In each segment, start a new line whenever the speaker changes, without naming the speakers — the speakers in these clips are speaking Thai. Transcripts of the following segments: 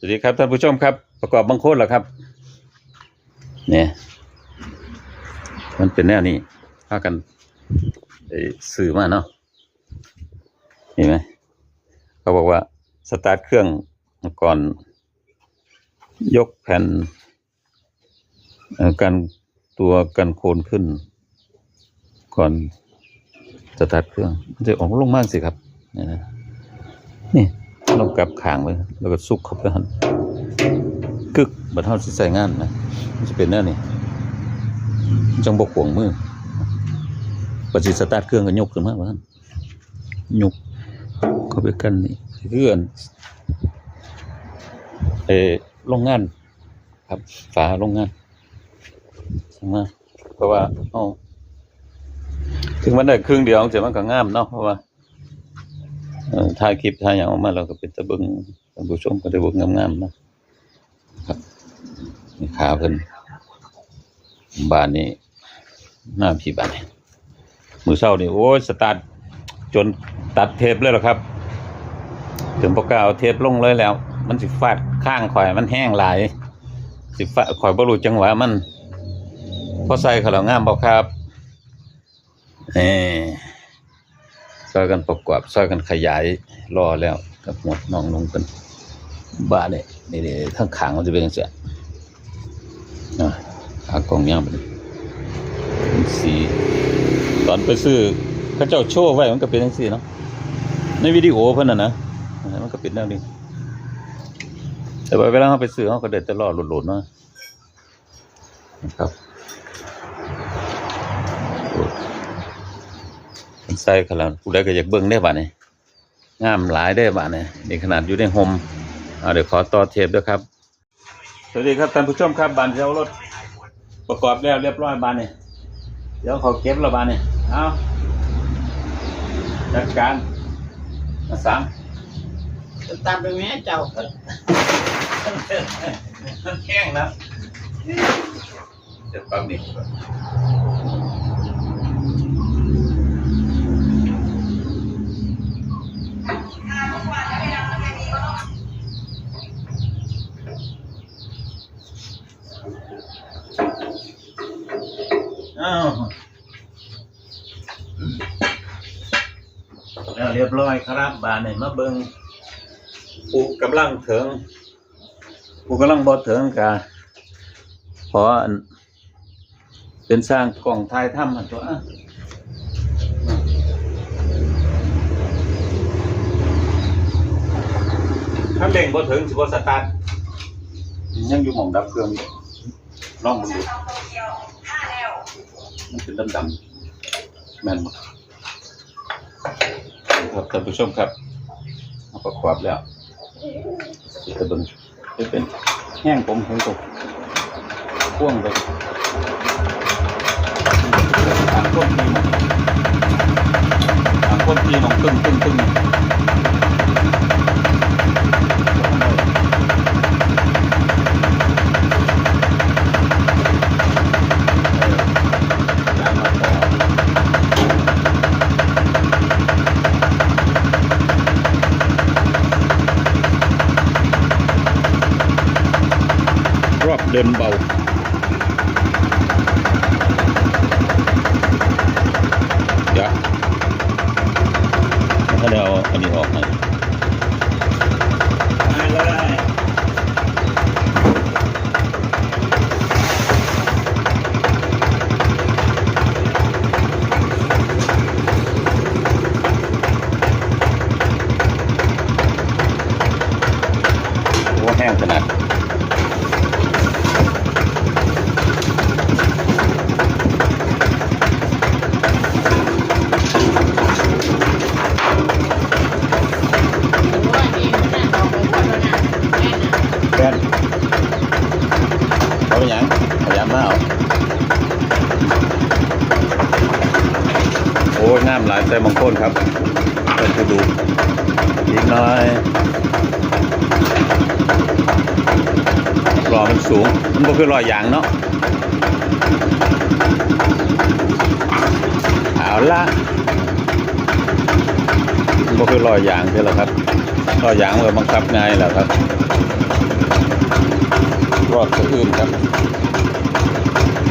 สวัสดีครับท่านผู้ชมครับ ประกอบบางโคตรเหรอครับ เนี่ย มันเป็นแนวนี้พากันสื่อมาเนาะเห็นไหมเขาบอกว่าสตาร์ทเครื่องก่อน ยกแผ่นกันตัวกันโคนขึ้น ก่อนสตาร์ทเครื่องมันจะออกลงมากสิครับนี่ เรากลับขางไปแล้วก็ซุกเข้าไปหันกึกบัดเท่าสิใส่งานนะมันจะเป็นแน่นี่จังบกขวงมือปัจจุสตาร์ทเครื่องก็ยกขึ้นมาว่าหั่นยกเข้าไปกันนี่เพื่อนเออโรงงาน ครับฝาโรงงานใช่ไหมเพราะว่าเอาถึงมันได้ครึ่งเดียวแต่มันก็งามเนาะเพราะว่า ถ่ายคลิปถ่ายอย่างออกมาเราก็เป็นตะเบิงท่านผู้ชมก็ได้เบิงงามๆนะครับนี่ขาเพิ่นบ้านนี้หน้าพี่บ้านนี้มือเศร้านี่โอ้ยสตาร์ทจนตัดเทปเลยหรอครับ ถึงปกล้าเอาเทปลงเลยแล้ว มันสิฟาดข้างข่อยมันแห้งหลาย สิฟาข่อยบรูจังหวะมันพอใส่ขาแล้วงามบ่ครับเออ ซอยกันประกอบซอยกันขยายรอแล้วกับหมดน้องลงกันบ้านเนี่ยนี่นี่ทั้งขางมันจะเป็นจังซี่อะขากองยาวไปเป็นสี ตอนไปซื้อเขาเจ้าโชว์ไว้มันก็เป็นจังซี่เนาะในวิดีโอเพิ่นน่ะนะมันก็เป็นแนวนี้แต่ว่าเวลาเขาไปซื้อเขาก็เด็ดตลอดหลุดๆเนาะนะครับ ใส่ขนาดผู้ใดก็อยากเบิ่งได้บ้านี่งามหลายได้บ้านี่นี่ขนาดอยู่ในโฮมเอาเดี๋ยวขอต่อเทปด้วยครับสวัสดีครับท่านผู้ชมครับบานเจ้ารถประกอบแล้วเรียบร้อยบานนี่เดี๋ยวเขาเก็บแล้วบานนี่เอาจัดการมาสาม
ตามไปแม่เจ้า
มันแห้งนะเดี๋ยวปั๊บนี่อ้าวแล้วเรียบร้อยครับบานนี่มาเบิงปูกำลังถึงกูกำลังบอถึงกะขออันเป็นสร้างกล่องทายถ้ำหันตัวอะถ้าเบ่งบอถึงสิบสตาร์ทยังอยู่หม่องดับเครื่องอยู่ลองมึงดูมันเป็นดำๆแม่นบ่ ครับท่านผู้ชมครับเอาประกอบแล้วจะเบิ่งจะเป็นแห้งผมเห็นตกพ่วงไปทางพ่วงทีมันทางพ่วงทีมันตึ้งตึ้งตึ้งยางมาต่อ รอบเดินเบา เดี๋ยวถ้าเดี๋ยวเอาอันนี้ออกให้ไปเลยโอ้แห้งขนาด
ว่านี่มันน่าเอาไปคนละนะแม่น่ะ
แฟนเอาไปหยังพยาโอ้ยน้ำหลายใส่มังค้นครับเป็นกระดูกอีกหน้อยรอมันสูง มันก็คือรอยยางเนาะเอาละมันก็คือรอยยางใช่หรอครับรอยยางมันก็บังคับง่ายแหละครับรอดสะอื่นครับ Thank you.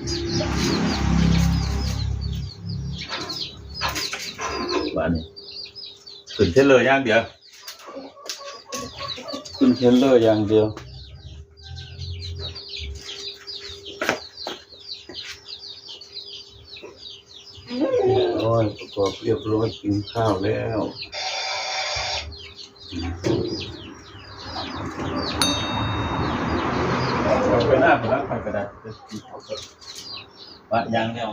บ้านนี้ขึ้นเทเลอร์ย่างเดียวขึ้นเทเลอร์อย่างเดียวโอ้ยประกอบเรียบร้อยกินข้าวแล้ว เอาไปหน้าไปแล้วไปกระดาษจะกินข้าวก่อนวะยังแล้ว